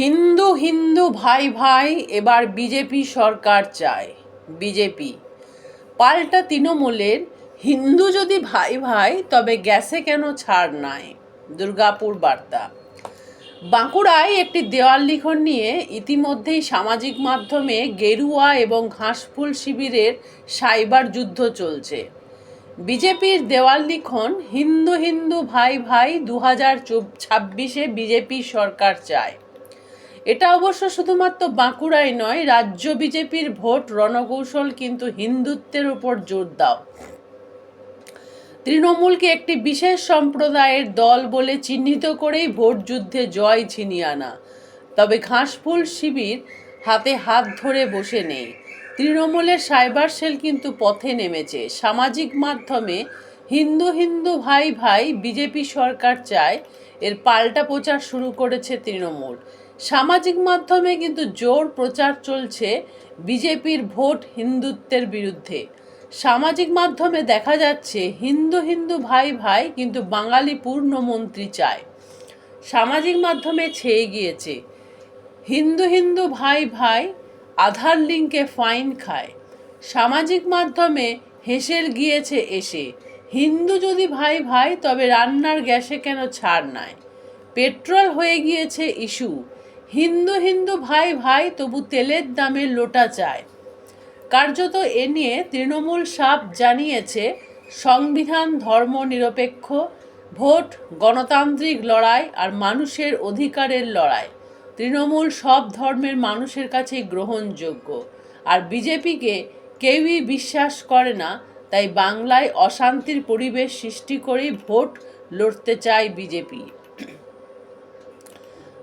হিন্দু হিন্দু ভাই ভাই, এবার বিজেপি সরকার চায়। বিজেপি। পাল্টা তৃণমূলের হিন্দু যদি ভাই ভাই, তবে গ্যাসে কেন ছাড় নাই? দুর্গাপুর বার্তা। বাঁকুড়ায় একটি দেওয়াল লিখন নিয়ে ইতিমধ্যেই সামাজিক মাধ্যমে গেরুয়া এবং ঘাসফুল শিবিরের সাইবার যুদ্ধ চলছে। বিজেপির দেওয়াল লিখন হিন্দু হিন্দু ভাই ভাই দু হাজার ছাব্বিশে বিজেপি সরকার চায়। এটা অবশ্য শুধুমাত্র বাঁকুড়ায় নয়, রাজ্য বিজেপির ভোট রণকৌশল কিন্তু হিন্দুত্বের উপর জোর দাও। তৃণমূলকে একটি বিশেষ সম্প্রদায়ের দল বলে চিহ্নিত করেই ভোট যুদ্ধে জয় ছিনিয়ে আনা। তবে ঘাসফুল শিবির হাতে হাত ধরে বসে নেই। তৃণমূলের সাইবার সেল কিন্তু পথে নেমেছে। সামাজিক মাধ্যমে হিন্দু হিন্দু ভাই ভাই বিজেপি সরকার চায়, এর পাল্টা প্রচার শুরু করেছে তৃণমূল। সামাজিক মাধ্যমে কিন্তু জোর প্রচার চলছে বিজেপির ভোট হিন্দুত্বের বিরুদ্ধে। সামাজিক মাধ্যমে দেখা যাচ্ছে হিন্দু হিন্দু ভাই ভাই কিন্তু বাঙালি পূর্ণমন্ত্রী চায়। সামাজিক মাধ্যমে ছেয়ে গিয়েছে। হিন্দু হিন্দু ভাই ভাই আধার লিঙ্কে ফাইন খায়। সামাজিক মাধ্যমে হেসেল গিয়েছে এসে। হিন্দু যদি ভাই ভাই তবে রান্নার গ্যাসে কেন ছাড় নাই? পেট্রোল হয়ে গিয়েছে ইস্যু। হিন্দু হিন্দু ভাই ভাই তবু তেলের দামে লোটা চায়। কার্যত এ নিয়ে তৃণমূল সাপ জানিয়েছে, সংবিধান ধর্ম নিরপেক্ষ, ভোট, গণতান্ত্রিক লড়াই আর মানুষের অধিকারের লড়াই। তৃণমূল সব ধর্মের মানুষের কাছেই গ্রহণযোগ্য। আর বিজেপিকে কেউই বিশ্বাস করে না, তাই বাংলায় অশান্তির পরিবেশ সৃষ্টি করেই ভোট লড়তে চায় বিজেপি।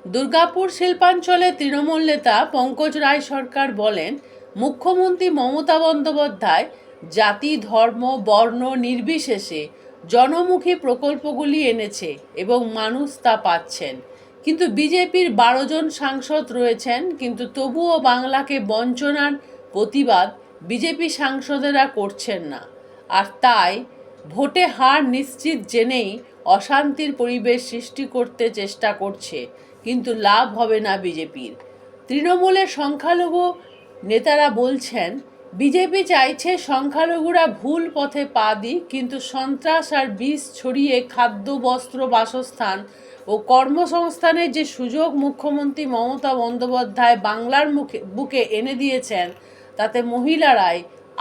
দুর্গাপুর শিল্পাঞ্চলে তৃণমূল নেতা পঙ্কজ রায় সরকার বলেন, মুখ্যমন্ত্রী মমতা বন্দ্যোপাধ্যায় জাতি, ধর্ম, বর্ণ নির্বিশেষে জনমুখী প্রকল্পগুলি এনেছে এবং মানুষ তা পাচ্ছেন। কিন্তু বিজেপির বারো জন সাংসদ রয়েছেন, কিন্তু তবুও বাংলাকে বঞ্চনার প্রতিবাদ বিজেপি সাংসদেরা করছেন না। আর তাই ভোটে হার নিশ্চিত জেনেই অশান্তির পরিবেশ সৃষ্টি করতে চেষ্টা করছে কিন্তু লাভ হবে না বিজেপির। তৃণমূলের সংখ্যালঘু নেতারা বলছেন, বিজেপি চাইছে সংখ্যালঘুরা ভুল পথে পা দিক, কিন্তু সন্ত্রাস আর বিষ ছড়িয়ে খাদ্য, বস্ত্র, বাসস্থান ও কর্মসংস্থানের যে সুযোগ মুখ্যমন্ত্রী মমতা বন্দ্যোপাধ্যায় বাংলার মুখে, বুকে এনে দিয়েছেন, তাতে মহিলারাই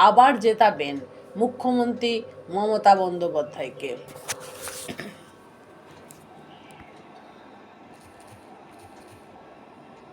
আবার জেতাবেন মুখ্যমন্ত্রী মমতা বন্দ্যোপাধ্যায়কে।